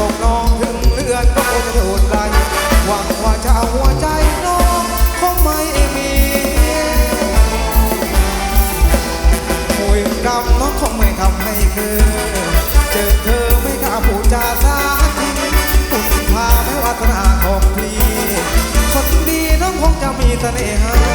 ส่งน้องถึงเลือนก็คงจะโดดไหลหวังว่าจะเอาหัวใจน้องคงไม่มีหุยกรรมน้องคงไม่ทำให้เธอเจอเธอไม่กล้าพูดจาสากทีคุณพาไม่วัฒนาของพี่คนดีน้องคงจะมีเสน่หา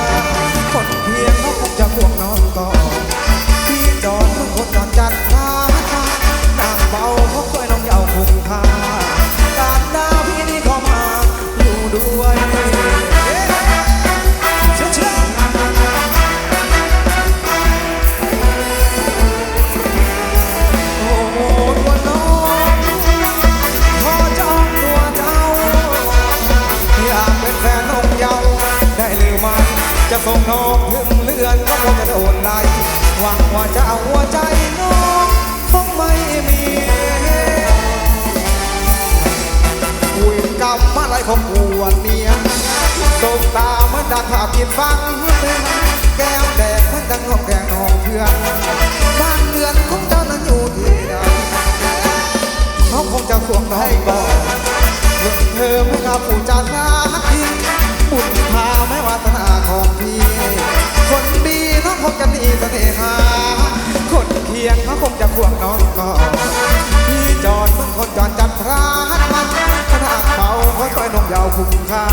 ส่งน้องถึงเลือนก็คงจะโดนไล่หวังว่าจะเอาหัวใจน้องคงไม่มีคุยกับอะไรของปวดเนียสบตาเหมือนดักภาพยินฟังแก้วแดงเหมือนดังหองแกงนองเพื่อนบ้านเรือนของเจ้านั้นอยู่ที่ใดเขาคงจะสวงน้องก่อนเรื่อเธอไม่กล้าผู้จานา วกน้องก่อนพี่จอดเหมือนคนจอดจัดพระมันขนาดเขาค่อยนงยาวคุ้มค่า